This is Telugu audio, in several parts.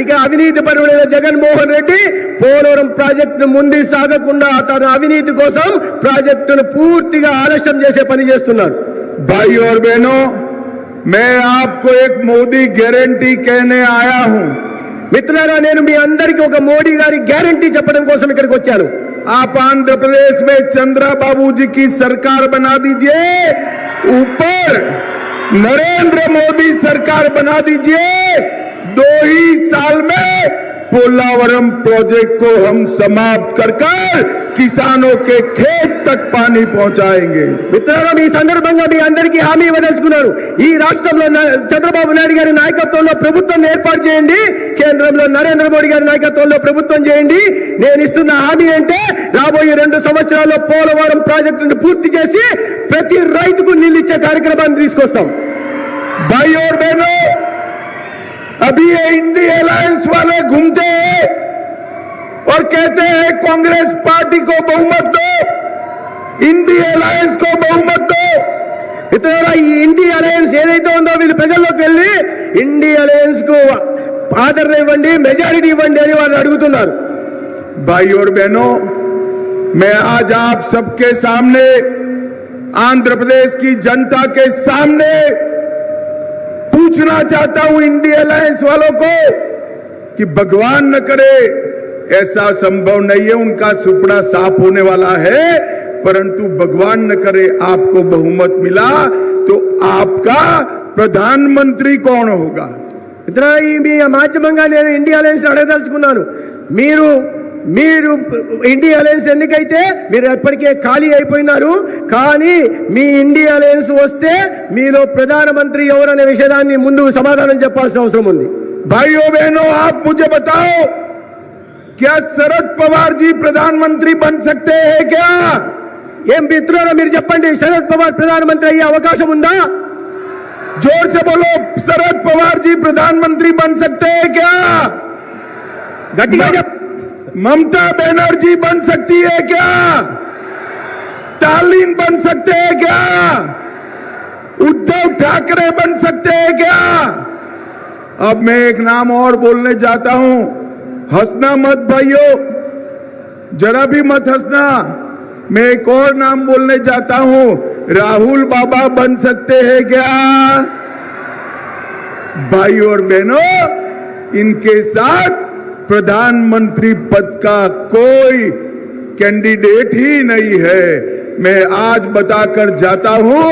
ఇక అవినీతి పరుడైన జగన్మోహన్ రెడ్డి పోలవరం ప్రాజెక్టును ముందు సాగకుండా తన అవినీతి కోసం ప్రాజెక్టును పూర్తిగా ఆలస్యం చేసే పని చేస్తున్నారు भाई और बहनों मैं आपको एक मोदी गारंटी कहने आया हूं మిత్రులారా నేను మీ అందరికీ ఒక మోడీ గారి గ్యారంటీ చెప్పడం కోసం ఇక్కడికి వచ్చాను आप आंध्र प्रदेश में चंद्रा बाबू जी की सरकार बना दीजिए ऊपर नरेंद्र मोदी सरकार बना दीजिए दो ही साल में पोलावरम प्रोजेक्ट को हम समाप्त कर कर किसानों के खेत तक पानी पहुंचाएंगे మిత్రులారా మీ సందర్భంగా మీ అందరికీ హామీ ఇవ్వదలుచుకున్నాను ఈ రాష్ట్రంలో న- చంద్రబాబు నాయుడు గారి నాయకత్వంలో ప్రభుత్వం ఏర్పాటు చేయండి కేంద్రంలో నరేంద్ర మోడీ గారి నాయకత్వంలో ప్రభుత్వం చేయండి నేను ఇస్తున్న హామీ అంటే రాబోయే రెండు సంవత్సరాల్లో పోలవరం ప్రాజెక్టును పూర్తి చేసి ప్రతి రైతుకు నీళ్ళు ఇచ్చే కార్యక్రమాన్ని తీసుకొస్తాం भाई और बहनों घूमते हैं और कहते हैं कांग्रेस पार्टी को बहुमत दो इंडी अलायंस को बहुमत दो మిత్రులారా ఈ ఇండి అలయన్స్ ఏదైతే ఉందో వీళ్ళు ప్రజల్లోకి వెళ్ళి ఇండి అలయన్స్ కు ఆదరణ ఇవ్వండి మెజారిటీ ఇవ్వండి అని వాళ్ళు అడుగుతున్నారు भाई और बहनों मैं आज आप सबके सामने आंध्र प्रदेश की जनता के सामने पूछना चाहता हूं इंडिया अलायंस वालों को कि भगवान न करे ऐसा संभव नहीं है उनका सुपड़ा साफ होने वाला है परंतु भगवान न करे आपको बहुमत मिला तो आपका प्रधानमंत्री कौन होगा ఇతర ఈ మీ మాధ్యమంగా నేను ఇండియా అలయన్స్ అడగదలుచుకున్నాను మీరు మీరు ఇండియా అలయన్స్ ఎందుకైతే మీరు ఎప్పటికే ఖాళీ అయిపోయినారు కానీ మీ ఇండియా అలయన్స్ వస్తే మీలో ప్రధానమంత్రి ఎవరనే విషయాన్ని ముందు సమాధానం చెప్పాల్సిన అవసరం ఉంది भाइयों बहनों आप मुझे बताओ क्या शरद पवार जी प्रधानमंत्री बन सकते हैं क्या ఏం మిత్రులారా మీరు చెప్పండి శరద్ పవార్ ప్రధానమంత్రి అయ్యే అవకాశం ఉందా जोर से बोलो शरद पवार जी प्रधानमंत्री बन सकते हैं क्या గట్టిగా చెప్ ममता बनर्जी बन सकती है क्या स्टालिन बन सकते हैं क्या उद्धव ठाकरे बन सकते हैं क्या अब मैं एक नाम और बोलने जाता हूँ। हंसना मत भाइयों। जरा भी मत हंसना। मैं एक और नाम बोलने जाता हूँ। राहुल बाबा बन सकते हैं क्या? भाई और बहनों, इनके साथ प्रधानमंत्री पद का कोई कैंडिडेट ही नहीं है। मैं आज बताकर जाता हूँ।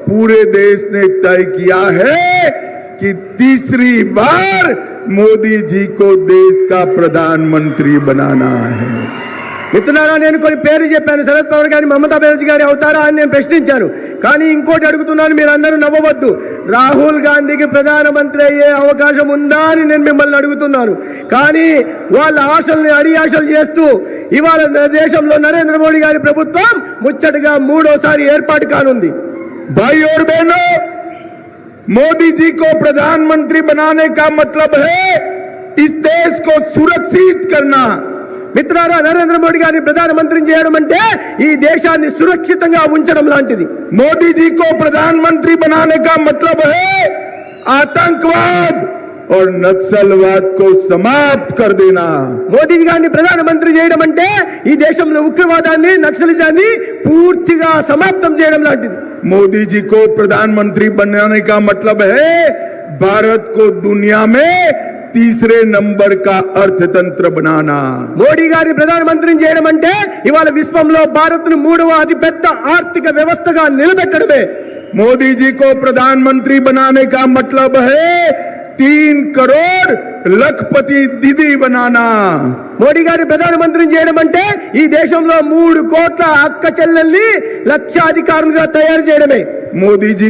पूरे देश ने तय किया है कि तीसरी बार मोदी जी को देश का प्रधानमंत्री बनाना है మిత్రులారా నేను కొన్ని పేర్లు చెప్పాను శరద్ పవార్ గారి మమతా బెనర్జీ గారి అవుతారా అని నేను ప్రశ్నించాను కానీ ఇంకోటి అడుగుతున్నాను మీరు అందరూ నవ్వవద్దు రాహుల్ గాంధీకి ప్రధానమంత్రి అయ్యే అవకాశం ఉందా అని నేను మిమ్మల్ని అడుగుతున్నాను కానీ వాళ్ళ ఆశల్ని అడియాశలు చేస్తూ ఇవాళ దేశంలో నరేంద్ర మోడీ గారి ప్రభుత్వం ముచ్చటగా మూడోసారి ఏర్పాటు కానుంది भाई और बहनों मोदी जी को प्रधानमंत्री बनाने का मतलब है इस देश को सुरक्षित करना మిత్రులారా నరేంద్ర మోడీ గారిని ప్రధానమంత్రిని చేయడం అంటే ఈ దేశాన్ని సురక్షితంగా ఉంచడం లాంటిది मोदी जी को प्रधानमंत्री बनाने का मतलब है आतंकवाद और नक्सलवाद को समाप्त कर देना మోదీ గారిని ప్రధానమంత్రి చేయడం అంటే ఈ దేశంలో ఉగ్రవాదాన్ని నక్సలిజాన్ని పూర్తిగా సమాప్తం చేయడం లాంటిది मोदी जी को प्रधानमंत्री बनाने का मतलब है भारत को दुनिया में तीसरे नंबर का अर्थतंत्र बनाना మోడీ గారిని ప్రధానమంత్రిని చేయడం అంటే ఇవాళ విశ్వంలో భారత్ ను మూడవ అతిపెద్ద ఆర్థిక వ్యవస్థగా నిలబెట్టడమే मोदी जी को प्रधानमंत्री बनाने का मतलब है తీన్ కరోడ్ లఖపతి దిది బనానా మోడీ గారు ప్రధానమంత్రిని చేయడం అంటే ఈ దేశంలో మూడు కోట్ల అక్క చెల్లెల్ని లక్షాధికారులుగా తయారు చేయడమే. మోదీజీ